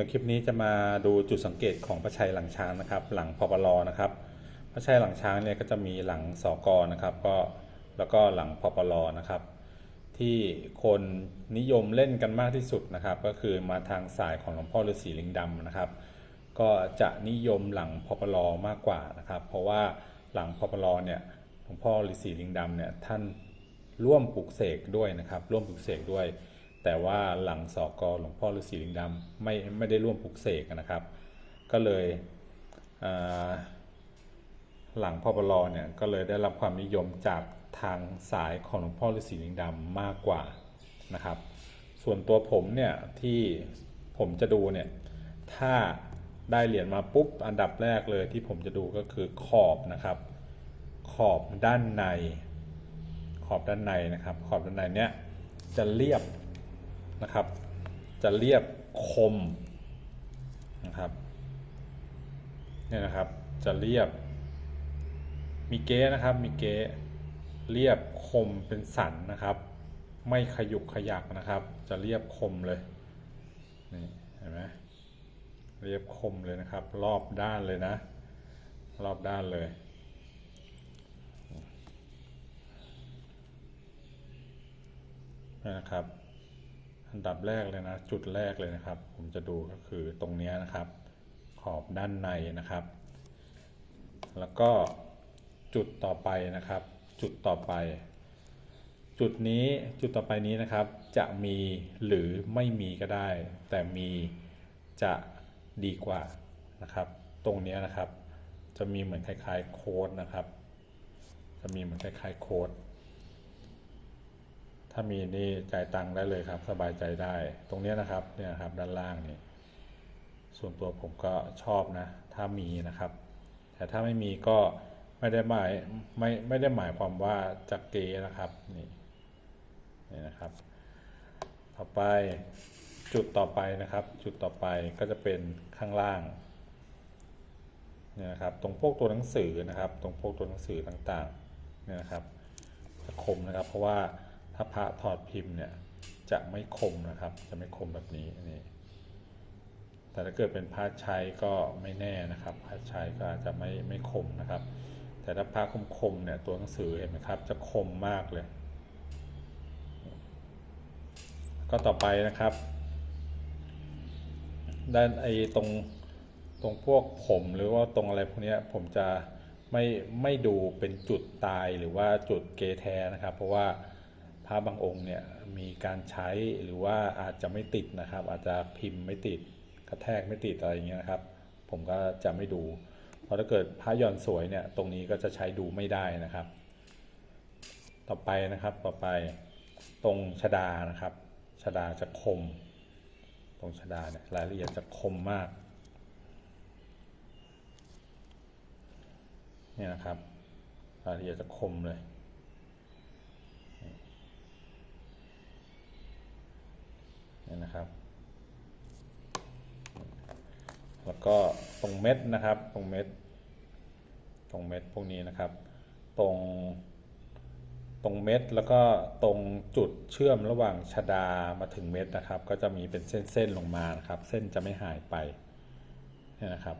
ดี๋ยวคลิปนี้จะมาดูจุดสังเกตของพระชัยหลังช้างนะครับ หลังพปลนะครับพระชัยหลังช้างเนี่ยก็จะมีหลังสกนะครับ ก็แล้วก็หลังพปลนะครับ ที่คนนิยมเล่นกันมากที่สุดนะครับ ก็คือมาทางสายของหลวงพ่อฤาษีลิงดำนะครับ ก็จะนิยมหลังพปลมากกว่านะครับ เพราะว่าหลังพปลเนี่ยหลวงพ่อฤาษีลิงดำเนี่ยท่านร่วมปลูกเสกด้วยนะครับ ร่วมปลูกเสกด้วย แต่ว่าหลังสอกอหลวงพ่อฤาษีลิงดำไม่ไม่ได้ร่วมปลูกเสกนะครับ ก็เลยหลังพปลเนี่ยก็เลยได้รับความนิยมจากทางสายของหลวงพ่อฤาษีลิงดำมากกว่านะครับ ส่วนตัวผมเนี่ยที่ผมจะดูเนี่ยถ้าได้เหรียญมาปุ๊บอันดับแรกเลยที่ผมจะดูก็คือขอบนะครับ ขอบด้านใน ขอบด้านในนะครับ ขอบด้านในเนี้ยจะเรียบ นะครับ จะเรียบคมนะครับเนี่ยนะครับจะเรียบ มีเก๊นะครับมีเก๊เรียบคมเป็นสันนะครับ ไม่ขยุกขยักนะครับ จะเรียบคมเลยนี่เห็นไหมเรียบคมเลยนะครับ รอบด้านเลยนะ รอบด้านเลย นะครับ อันดับแรกเลยนะ จุดแรกเลยนะครับ ผมจะดูก็คือตรงนี้นะครับ ขอบด้านในนะครับ แล้วก็จุดต่อไปนะครับ จุดต่อไป จุดนี้จุดต่อไปนี้นะครับ จะมีหรือไม่มีก็ได้ แต่มีจะดีกว่านะครับ ตรงนี้นะครับ จะมีเหมือนคล้ายๆโค้ดนะครับ จะมีเหมือนคล้ายๆโค้ด ถ้ามีนี่จ่ายตังค์ได้เลยครับ สบายใจได้ ตรงนี้นะครับเนี่ยครับด้านล่างนี่ส่วนตัวผมก็ชอบนะ ถ้ามีนะครับ แต่ถ้าไม่มีก็ไม่ได้หมายไม่ไม่ได้หมายความว่าจะเกนะครับนี่นี่นะครับ ต่อไปจุดต่อไปนะครับ จุดต่อไปก็จะเป็นข้างล่างเนี่ยนะครับ ตรงพวกตัวหนังสือนะครับ ตรงพวกตัวหนังสือต่างๆเนี่ยนะครับจะคมนะครับ เพราะว่า ถ้าพระถอดพิมพ์เนี่ยจะไม่คมนะครับ จะไม่คมแบบนี้นี่แต่ถ้าเกิดเป็นพระใช้ก็ไม่แน่นะครับพระใช้ก็อาจจะไม่ไม่คมนะครับ แต่ถ้าพระคมคมๆเนี่ยตัวหนังสือเห็นไหมครับ จะคมมากเลย ก็ต่อไปนะครับ ด้านไอ้ตรงตรงพวกผมหรือว่าตรงอะไรพวกนี้ผมจะไม่ไม่ดูเป็นจุดตายหรือว่าจุดเกแท้นะครับ เพราะว่า พระบางองค์เนี่ยมีการใช้หรือว่าอาจจะไม่ติดนะครับ อาจจะพิมพ์ไม่ติดกระแทกไม่ติดอะไรอย่างเงี้ยนะครับ ผมก็จะไม่ดู เพราะถ้าเกิดพระย่อนสวยเนี่ยตรงนี้ก็จะใช้ดูไม่ได้นะครับ ต่อไปนะครับต่อไปตรงชดานะครับชดาจะคม ตรงชดาเนี่ยรายละเอียดจะคมมากเนี่ยนะครับรายละเอียดจะคมเลย เนะครับ แล้วก็ตรงเม็ดนะครับ ตรงเม็ด ตรงเม็ดพวกนี้นะครับ ตรง ตรงเม็ดแล้วก็ตรงจุดเชื่อมระหว่างชดามาถึงเม็ดนะครับ ก็จะมีเป็นเส้นๆลงมานะครับ เส้นจะไม่หายไปนี่นะครับ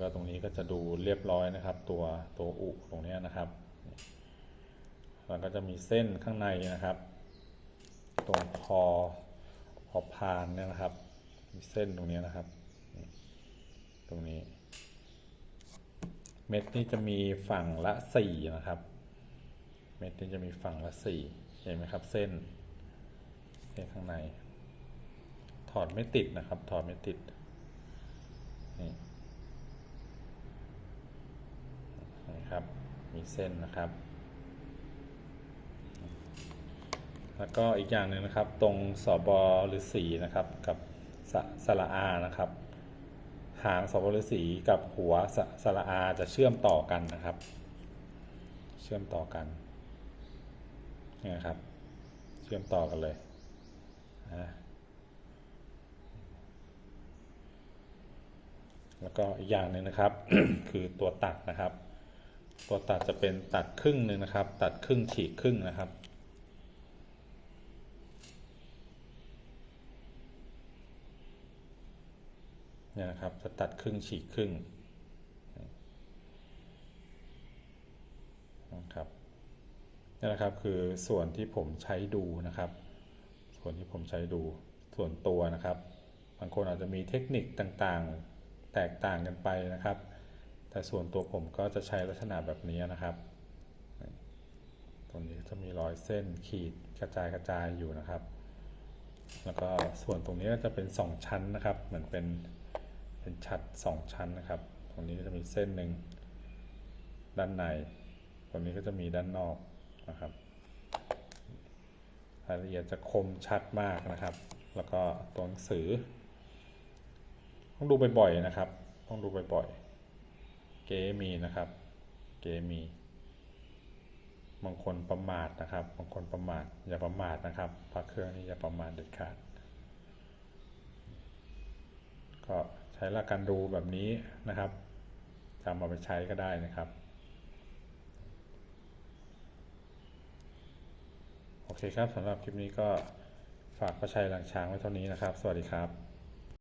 ก็ตรงนี้ก็จะดูเรียบร้อยนะครับ ตัวตัวอุตรงนี้นะครับ แล้วก็จะมีเส้นข้างในนะครับ ตรงคอคอพานเนี่ยนะครับ มีเส้นตรงนี้นะครับ ตรงนี้ เม็ดนี่จะมีฝั่งละสี่นะครับ เม็ดนี่จะมีฝั่งละสี่เห็นไหมครับ เส้นเส้นข้างใน ถอดไม่ติดนะครับ ถอดไม่ติดนี่นี่ครับ มีเส้นนะครับ แล้วก็อีกอย่างหนึ่งนะครับ ตรงสอบอหรือสีนะครับ กับสสระอานะครับ หางสอบฤาษีกับหัวสสระอาจะเชื่อมต่อกันนะครับ เชื่อมต่อกันนี่นะครับ เชื่อมต่อกันเลยนะแล้วก็อีกอย่างหนึ่งนะครับ คือตัวตัดนะครับ ตัวตัดจะเป็นตัดครึ่งหนึ่งนะครับ ตัดครึ่งฉีกครึ่งนะครับ เนี่ยนะครับจะตัดครึ่งฉีกครึ่งนะครับนี่นะครับคือส่วนที่ผมใช้ดูนะครับ ส่วนที่ผมใช้ดูส่วนตัวนะครับ บางคนอาจจะมีเทคนิคต่างๆ แตกต่างกันไปนะครับ แต่ส่วนตัวผมก็จะใช้ลักษณะแบบนี้นะครับตรงนี้จะมีรอยเส้นขีดกระจายกระจายอยู่นะครับ แล้วก็ส่วนตรงนี้ก็จะเป็น 2 ชั้นนะครับ เหมือนเป็น เป็นชัด2ชั้นนะครับ ตรงนี้ก็จะมีเส้นหนึ่งด้านใน ตรงนี้ก็จะมีด้านนอกนะครับ รายละเอียดจะคมชัดมากนะครับ แล้วก็ตัวหนังสือ ต้องดูบ่อยๆนะครับ ต้องดูบ่อยๆ เกมีนะครับ เกมี บางคนประมาทนะครับ บางคนประมาท อย่าประมาทนะครับพระเครื่องนี้อย่าประมาทเด็ดขาดก็ ใช้หลักการดูแบบนี้นะครับจำเอาไปใช้ก็ได้นะครับ โอเคครับสำหรับคลิปนี้ก็ฝากประชัยหลังช้างไว้เท่านี้นะครับ สวัสดีครับ